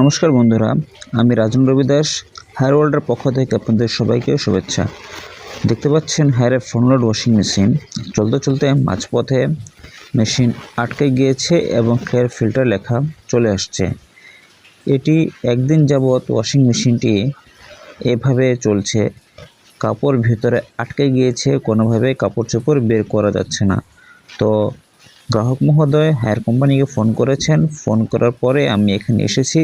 নমস্কার বন্ধুরা, আমি রাজন রবি দাস হেয়ার ওয়ার্ল্ডের পক্ষ থেকে আপনাদের সবাইকে শুভেচ্ছা। দেখতে পাচ্ছেন হেয়ারের ফ্রন্টলোড ওয়াশিং মেশিন চলতে চলতে মাঝপথে মেশিন আটকে গিয়েছে এবং ক্লিয়ার ফিল্টার লেখা চলে আসছে। এটি একদিন যাবৎ ওয়াশিং মেশিনটি এভাবে চলছে। কাপড় ভিতরে আটকে গিয়েছে, কোনোভাবে কাপড় চোপড় বের করা যাচ্ছে না। তো গ্রাহক মহোদয়, হায়ার কোম্পানিকে ফোন করেছেন। ফোন করার পরে আমি এখানে এসেছি।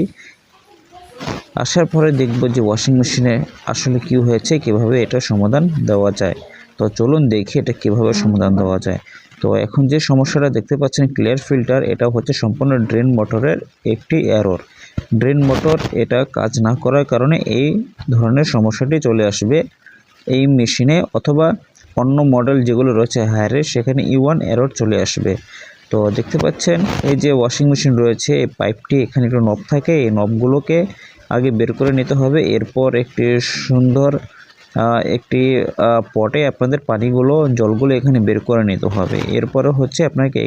আসার পরে দেখব যে ওয়াশিং মেশিনে আসলে কি হয়েছে, কীভাবে এটা সমাধান দেওয়া যায়। তো চলুন দেখি এটা কীভাবে সমাধান দেওয়া যায়। তো এখন যে সমস্যাটা দেখতে পাচ্ছেন ক্লিয়ার ফিল্টার এটা হচ্ছে সম্পূর্ণ ড্রেন মোটরের একটি এরর ড্রেন মোটর এটা কাজ না করার কারণে এই ধরনের সমস্যাটি চলে আসবে এই মেশিনে অথবা অন্য মডেল যেগুলো রয়েছে হায়ারে সেখানে ই ওয়ান এরর চলে আসবে। তো দেখতে পাচ্ছেন, এই যে ওয়াশিং মেশিন রয়েছে, এই পাইপটি এখানে একটু নব থাকে, এই নবগুলোকে আগে বের করে নিতে হবে। এরপর একটি সুন্দর একটি পটে আপনাদের পানিগুলো, জলগুলো এখানে বের করে নিতে হবে। এরপরে হচ্ছে আপনাকে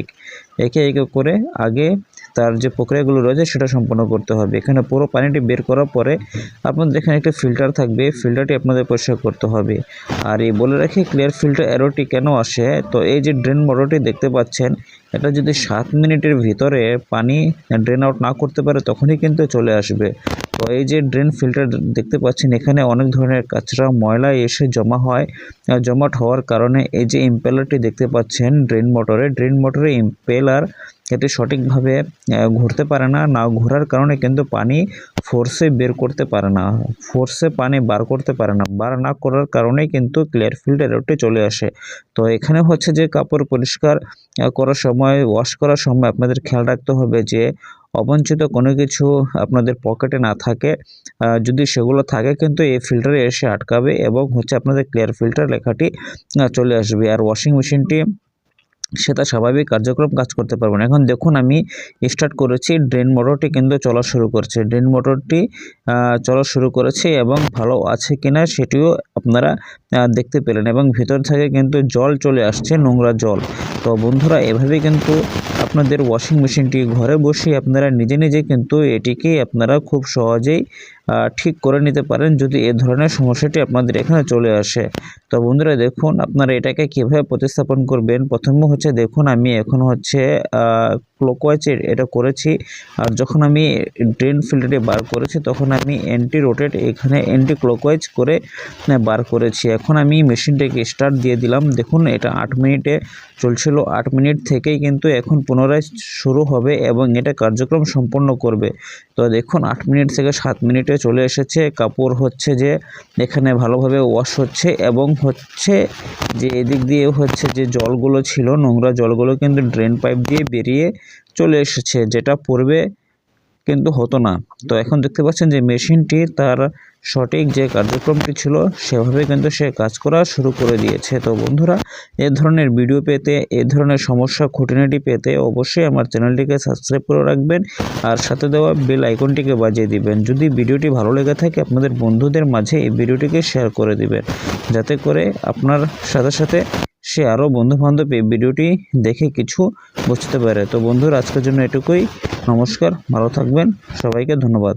এক- একে করে আগে তার যে প্রক্রিয়াগুলো রয়েছে সেটা সম্পন্ন করতে হবে। এখানে পুরো পানিটি বের করার পরে আপনাদের এখানে একটা ফিল্টার থাকবে। ফিল্টারটি আপনাদের পরিষ্কার করতে হবে। আর এই বলে রাখি ক্লিয়ার ফিল্টার এরোটি কেন আসে? তো এই যে ড্রেন মোটরটি দেখতে পাচ্ছেন, এটা যদি সাত মিনিটের ভিতরে পানি ড্রেন আউট না করতে পারে, তখনই কিন্তু চলে আসবে। তো এই যে ড্রেন ফিল্টার দেখতে পাচ্ছেন, এখানে অনেক ধরনের কাঁচরা ময়লা এসে জমা হয়। জমাট হওয়ার কারণে এই যে ইম্পেলারটি দেখতে পাচ্ছেন ড্রেন মোটরে ড্রেন মোটরে ইম্পেলার এটি সঠিকভাবে ঘুরতে পারে না। না ঘোরার কারণে কিন্তু পানি ফোর্সে বের করতে পারে না। ফোর্সে পানি বার করতে পারে না। বার না করার কারণে কিন্তু ক্লিয়ার ফিল্টার এররটি চলে আসে। তো এখানে হচ্ছে যে কাপড় পরিষ্কার করার সময় ওয়াশ করার সময় আপনাদের খেয়াল রাখতে হবে যে অবাঞ্ছিত কোনো কিছু আপনাদের পকেটে না থাকে। যদি সেগুলো থাকে কিন্তু এই ফিল্টারে এসে আটকাবে এবং হচ্ছে আপনাদের ক্লিয়ার ফিল্টার লেখাটি চলে আসবে। আর ওয়াশিং মেশিনটি সেটা স্বাভাবিক কার্যক্রম কাজ করতে পারবে না। এখন দেখুন, আমি স্টার্ট করেছি ড্রেন মোটরটি কিন্তু চলা শুরু করেছে। ড্রেন মোটরটি চলা শুরু করেছে এবং ভালো আছে কিনা সেটিও আপনারা দেখতে পেলেন এবং ভিতর থেকে কিন্তু জল চলে আসছে নোংরা জল। তো বন্ধুরা এভাবে কিন্তু আপনাদের ওয়াশিং মেশিনটি ঘরে বসে আপনারা নিজে নিজে কিন্তু এটিকে আপনারা খুব সহজেই ঠিক করে নিতে পারেন যদি এ ধরনের সমস্যাটি আপনাদের এখানে চলে আসে। তো বন্ধুরা দেখুন, আপনারা এটাকে কীভাবে প্রতিস্থাপন করবেন? প্রথম হচ্ছে দেখুন, আমি এখন হচ্ছে ক্লোকওয়াইজের এটা করেছি। আর যখন আমি ড্রেন ফিল্টারটি বার করেছি, তখন আমি অ্যান্টি রোটেট এখানে অ্যান্টি ক্লোকওয়াইজ করে বার করেছি। এখন আমি মেশিনটাকে স্টার্ট দিয়ে দিলাম। দেখুন, এটা আট মিনিটে চলছিল। আট মিনিট থেকেই কিন্তু এখন পুনরায় শুরু হবে এবং এটা কার্যক্রম সম্পন্ন করবে। তো দেখুন, আট মিনিট থেকে সাত মিনিটে চলে এসেছে। কাপড় হচ্ছে যে এখানে ভালোভাবে ওয়াশ হচ্ছে এবং হচ্ছে যে এদিক দিয়ে হচ্ছে যে জলগুলো ছিল, নোংরা জলগুলো কিন্তু ড্রেন পাইপ দিয়ে বেরিয়ে চলে এসেছে, যেটা পূর্বে কিন্তু হতো না। তো এখন দেখতে পাচ্ছেন যে মেশিনটি তার সঠিক যে কার্যক্রমটি ছিল, সেভাবে কিন্তু সে কাজ করা শুরু করে দিয়েছে। তো বন্ধুরা, এ ধরনের ভিডিও পেতে, এ ধরনের সমস্যা, খুঁটিনাটি পেতে অবশ্যই আমার চ্যানেলটিকে সাবস্ক্রাইব করে রাখবেন আর সাথে দেওয়া বেল আইকনটিকে বাজিয়ে দিবেন। যদি ভিডিওটি ভালো লেগে থাকে, আপনাদের বন্ধুদের মাঝে এই ভিডিওটিকে শেয়ার করে দিবেন। যাতে করে আপনার সাথে সাথে সে আরও বন্ধুবান্ধব এই ভিডিওটি দেখে কিছু বুঝতে পারে। তো বন্ধুরা, আজকের জন্য এটুকুই। নমস্কার ভালো থাকবেন সবাইকে ধন্যবাদ।